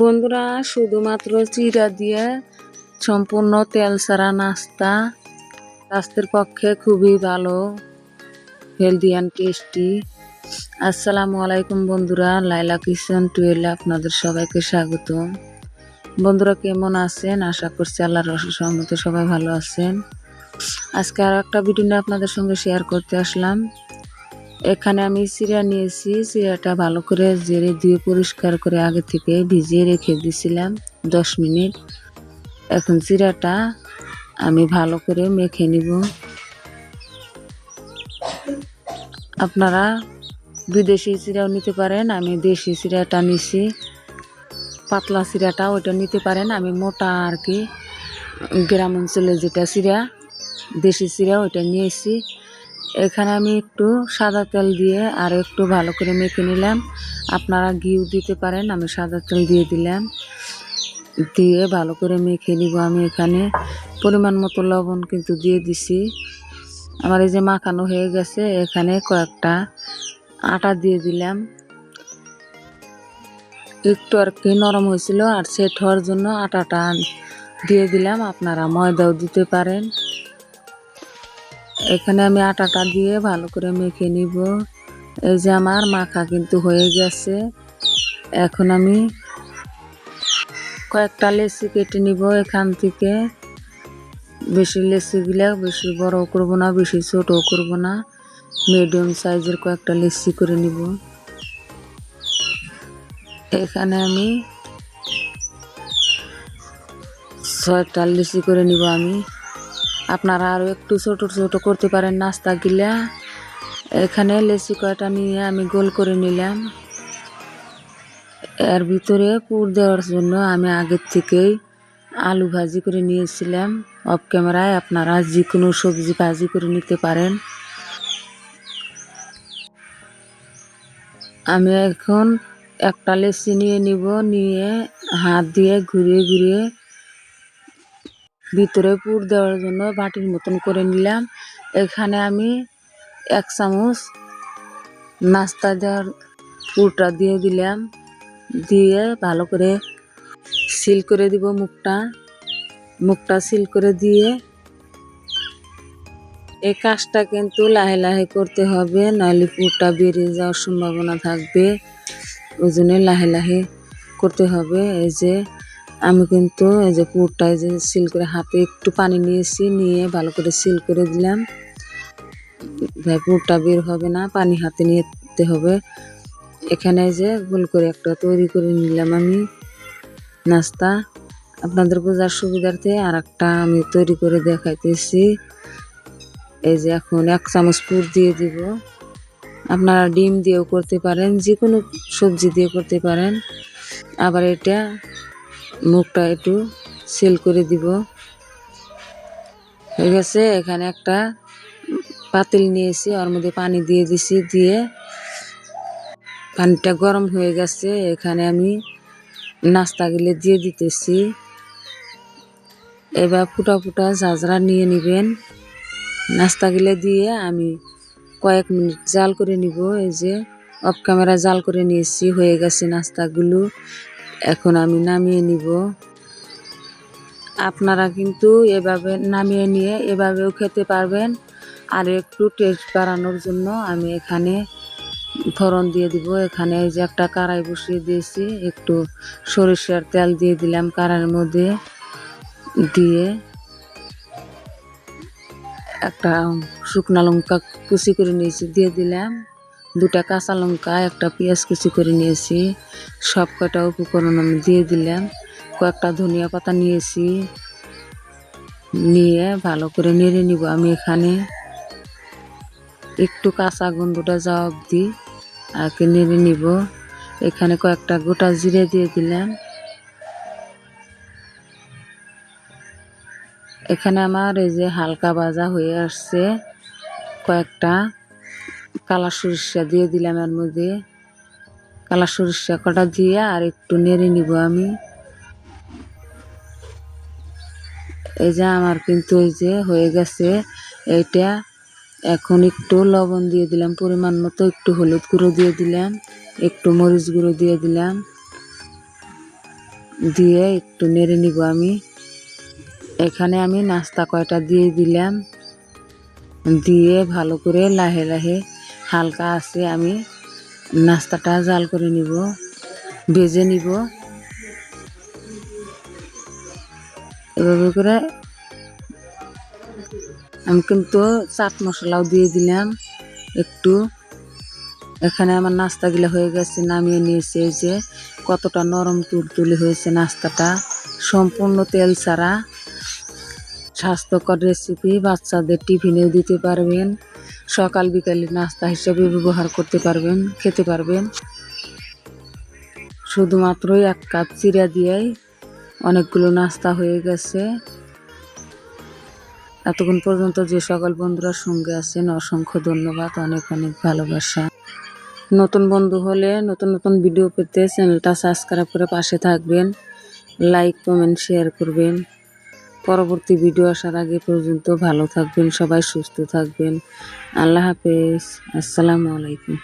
বন্ধুরা, শুধুমাত্র চিরা দিয়ে সম্পূর্ণ তেল ছাড়া নাস্তা। স্বাস্থ্যের পক্ষে খুবই ভালো হেলদি অ্যান্ড টেস্টি আসসালামু আলাইকুম বন্ধুরা লাইলা কিচেন টুয়েলে আপনাদের সবাইকে স্বাগত বন্ধুরা, কেমন আছেন? আশা করছি আল্লাহর সহমতে সবাই ভালো আছেন। আজকে আর একটা ভিডিও নিয়ে আপনাদের সঙ্গে শেয়ার করতে আসলাম। এখানে আমি চিরা নিয়েছি চিরাটা ভালো করে জেরে দিয়ে পরিষ্কার করে আগে থেকে ভিজিয়ে রেখে দিয়েছিলাম দশ মিনিট। এখন চিরাটা আমি ভালো করে মেখে নিব। আপনারা বিদেশি চিরাও নিতে পারেন, আমি দেশি চিরাটা নিছি। পাতলা চিরাটা ওইটা নিতে পারেন, আমি মোটা আর কি। গ্রাম অঞ্চলে যেটা চিরা দেশি চিরা ওইটা নিয়েছি। এখানে আমি একটু সাদা তেল দিয়ে আর একটু ভালো করে মেখে নিলাম। আপনারা ঘিউ দিতে পারেন, আমি সাদা তেল দিয়ে দিলাম। দিয়ে ভালো করে মেখে নিব আমি এখানে। পরিমাণ মতো লবণ কিন্তু দিয়ে দিছি। আমার এই যে মাখানো হয়ে গেছে, এখানে কয়েকটা আটা দিয়ে দিলাম। একটু আর কি নরম হয়েছিল আর সেট হওয়ার জন্য আটাটা দিয়ে দিলাম। আপনারা ময়দাও দিতে পারেন। এখানে আমি আটাটা দিয়ে ভালো করে মেখে নিব। এই যে আমার মাখা কিন্তু হয়ে গেছে। এখন আমি কয়েকটা লেসি কেটে নিব এখান থেকে। বেশি লেসিগুলা বেশি বড় করব না, বেশি ছোটও করব না। মিডিয়াম সাইজের কয়েকটা লেসি করে নিব। এখানে আমি ছয়টা লিচি করে নিব আমি। আপনারা আরও একটু ছোট ছোট করতে পারেন নাস্তা গিলা। এখানে লেচি কয়টা নিয়ে আমি গোল করে নিলাম। এর ভিতরে পুর দেওয়ার জন্য আমি আগের থেকেই আলু ভাজি করে নিয়েছিলাম। অফ ক্যামেরায় আপনারা যে কোনো সবজি ভাজি করে নিতে পারেন। আমি এখন একটা লেচি নিয়ে নিব, নিয়ে হাত দিয়ে ঘুরিয়ে ঘুরিয়ে ভিতরে পুর দেওয়ার জন্য বাটির মতন করে নিলাম। এখানে আমি এক চামচ নাস্তা দেওয়ার পুরটা দিয়ে দিলাম। দিয়ে ভালো করে সিল করে দিব মুখটা। মুখটা সিল করে দিয়ে এই কাজটা কিন্তু লাহে লাহে করতে হবে, নাহলে পুরটা বেরিয়ে যাওয়ার সম্ভাবনা থাকবে। ওই জন্য লাহে লাহে করতে হবে। এই যে আমি কিন্তু এই যে পুরটা এই যে সিল করে হাতে একটু পানি নিয়েছি, নিয়ে ভালো করে সিল করে দিলাম। ভাই, পুরটা বের হবে না, পানি হাতে নিতে হবে। এখানে যে গোল করে একটা তৈরি করে নিলাম আমি নাস্তা। আপনাদের বোঝার সুবিধার্থে আর একটা আমি তৈরি করে দেখাইতেছি। এই যে এখন এক চামচ পুর দিয়ে দিব। আপনারা ডিম দিয়েও করতে পারেন যে কোনো সবজি দিয়ে করতে পারেন। আবার এটা মুখটা একটু সেল করে দিব। হয়ে গেছে, এখানে একটা পাতিল নিয়েছি, ওর মধ্যে পানি দিয়ে দিছি, দিয়ে পানিটা গরম হয়ে গেছে, এখানে আমি নাস্তাগুলো দিয়ে দিতেছি। এবার ফুটা ফুটা ঝাঁঝরা নিয়ে নেবেন। নাস্তাগুলো দিয়ে আমি কয়েক মিনিট জাল করে নিব, এই যে অফ ক্যামেরা জাল করে নিয়েছি, হয়ে গেছে নাস্তাগুলো। এখন আমি নামিয়ে নিব। আপনারা কিন্তু এভাবে নামিয়ে নিয়ে এভাবেও খেতে পারবেন। আর একটু টেস্ট বাড়ানোর জন্য আমি এখানে ফোড়ন দিয়ে দিব। এখানে এই যে একটা কড়াই বসিয়ে দিয়েছি। একটু সরিষার তেল দিয়ে দিলাম কড়াইয়ের মধ্যে। দিয়ে একটা শুকনা লঙ্কা কুচি করে নিয়েছি, দিয়ে দিলাম। দুটা কাঁচা লঙ্কা, একটা পেঁয়াজ কুচি করে নিয়েছি। সব কটা উপকরণ আমি দিয়ে দিলাম। কয়েকটা ধনিয়া পাতা নিয়েছি। নিয়ে ভালো করে নেড়ে নিব আমি এখানে। একটু কাঁচা গন্ধটা অবধি আর কি নেড়ে নিব। এখানে কয়েকটা গোটা জিরে দিয়ে দিলাম। এখানে আমার এই যে হালকা ভাজা হয়ে আসছে কয়েকটা। কালা সরিষা দিয়ে দিলাম এর মধ্যে। কালা সরিষা কটা দিয়ে আর একটু নেড়ে নিব আমি। এই যে আমার কিন্তু এই যে হয়ে গেছে। এইটা এখন একটু লবণ দিয়ে দিলাম, পরিমাণ মতো একটু হলুদ গুঁড়ো দিয়ে দিলাম, একটু মরিচ গুঁড়ো দিয়ে দিলাম। দিয়ে একটু নেড়ে নিব আমি। এখানে আমি নাস্তা কয়টা দিয়ে দিলাম? দিয়ে ভালো করে লাহে লাহে হালকা আছে আমি। নাস্তাটা জাল করে নিব, ভেজে নিব। এভাবে করে আমি কিন্তু চাট মশলাও দিয়ে দিলাম একটু। এখানে আমার নাস্তাগুলো হয়ে গেছে, নামিয়ে নিয়েছে যে। কতটা নরম তুলতুলি হয়েছে নাস্তাটা। সম্পূর্ণ তেল ছাড়া। স্বাস্থ্যকর রেসিপি বাচ্চাদের টিফিনেও দিতে পারবেন। সকাল, বিকালে নাস্তা হিসেবে ব্যবহার করতে পারবেন, খেতে পারবেন। শুধুমাত্রই এক কাপ চিরা দিয়েই অনেকগুলো নাস্তা হয়ে গেছে। এতক্ষণ পর্যন্ত যে সকল বন্ধুরা সঙ্গে আছেন, অসংখ্য ধন্যবাদ, অনেক অনেক ভালোবাসা। নতুন বন্ধু হলে নতুন নতুন ভিডিও পেতে চ্যানেলটা সাবস্ক্রাইব করে পাশে থাকবেন। লাইক কমেন্ট শেয়ার করবেন। পরবর্তী ভিডিও আসার আগে পর্যন্ত ভালো থাকবেন সবাই সুস্থ থাকবেন। আল্লাহ হাফেজ আসসালামু আলাইকুম।